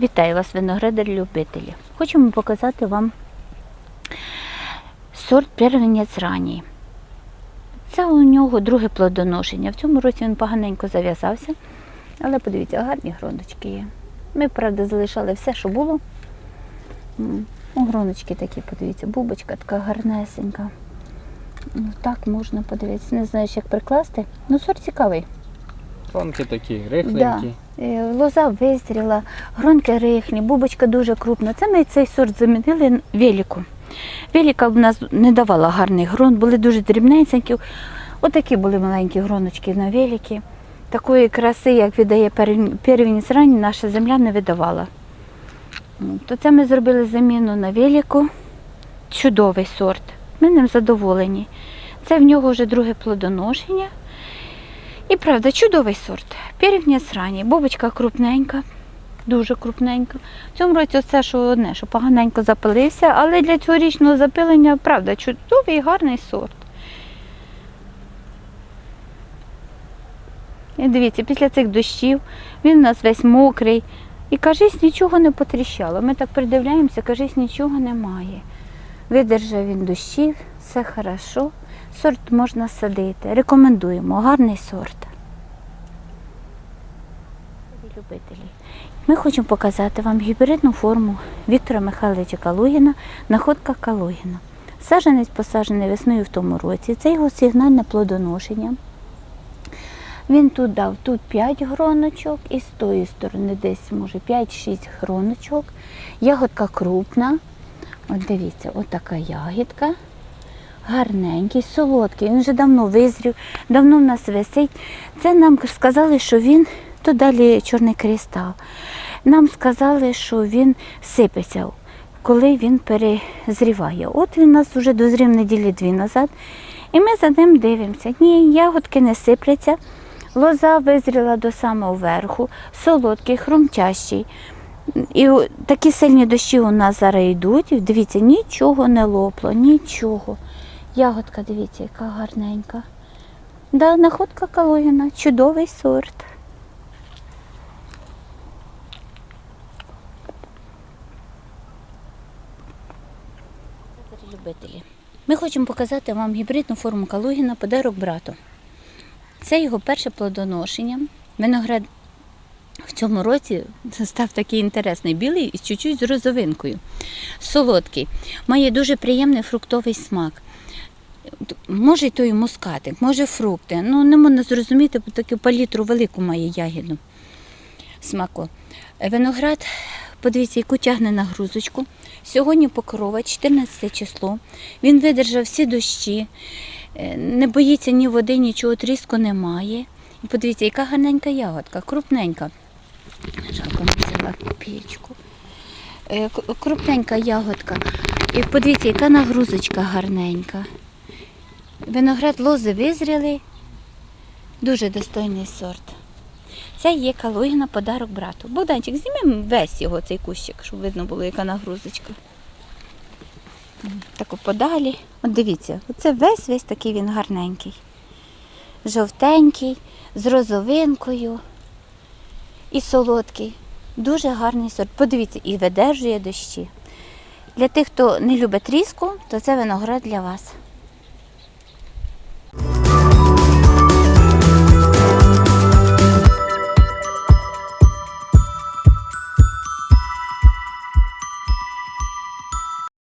Вітаю вас, виноградар-любителі. Хочемо показати вам сорт первенець ранній. Це у нього друге плодоношення. В цьому році він поганенько зав'язався, але подивіться, гарні гроночки є. Ми, правда, залишали все, що було. Ну, гроночки такі, подивіться, бубочка така гарнесенька. Ну, так можна подивитися. Не знаю, як прикласти. Ну, сорт цікавий. Тонкі такі, рихленькі. Е, Лоза визріла, гронки рихлі, бубочка дуже крупна. Це ми цей сорт замінили веліку. Веліка в нас не давала гарний ґрунт, були дуже дрібненькі. Отакі були маленькі гроночки на веліки. Такої краси, як віддає первінець ранній, наша земля не видавала. То це ми зробили заміну на веліку. Чудовий сорт. Ми ним задоволені. Це в нього вже друге плодоношення. І правда, чудовий сорт. Пірівня ранній, бобочка крупненька, дуже крупненька. В цьому році це що одне, що поганенько запилився, але для цьогорічного запилення, правда, чудовий гарний сорт. І дивіться, після цих дощів він у нас весь мокрий. І кажись, нічого не потріщало. Ми так придивляємося, кажись, нічого немає. Видержав він дощів, все хорошо. Сорт можна садити. Рекомендуємо, гарний сорт. Любителі. Ми хочемо показати вам гібридну форму Віктора Михайловича Калугіна, находка Калугіна. Саджанець посаджений весною в тому році. Це його сигнальне плодоношення. Він тут дав тут 5 гроночок і з тої сторони десь, може, 5-6 гроночок. Ягодка крупна. От дивіться, от така ягідка. Гарненький, солодкий. Він вже давно визрів, давно в нас висить. Це нам сказали, що він, то далі чорний кристал. Нам сказали, що він сипеться, коли він перезріває. От він у нас вже дозрів неділі дві назад. І ми за ним дивимося. Ні, ягодки не сипляться. Лоза визріла до самого верху, солодкий, хрумтящий. І такі сильні дощі у нас зараз йдуть. Дивіться, нічого не лопло, нічого. Ягодка, дивіться, яка гарненька. Да, находка Калугіна, чудовий сорт. Любителі. Ми хочемо показати вам гібридну форму Калугіна подарок брату. Це його перше плодоношення. Виноград в цьому році став такий інтересний, білий і чуть-чуть з розовинкою. Солодкий. Має дуже приємний фруктовий смак. Може й той мускатик, може фрукти. Ну, не можна зрозуміти, бо таку палітру велику має ягіду смаку. Виноград, подивіться, яку тягне нагрузочку. Сьогодні покрова, 14 число. Він видержав всі дощі, е, не боїться ні води, нічого, тріску немає. І подивіться, яка гарненька ягодка, крупненька. Жалко, не взяла копійку. Е, Крупненька ягодка. І подивіться, яка нагрузочка гарненька. Виноград лози визріли. Дуже достойний сорт. Це є Калугіна подарок брату. Богданчик, знімемо весь його цей кущик, щоб видно було, яка нагрузочка. М, Тако подалі. От дивіться, оце весь весь такий він гарненький. Жовтенький, з розовинкою і солодкий. Дуже гарний сорт. Подивіться, і видержує дощі. Для тих, хто не любить тріску, то це виноград для вас.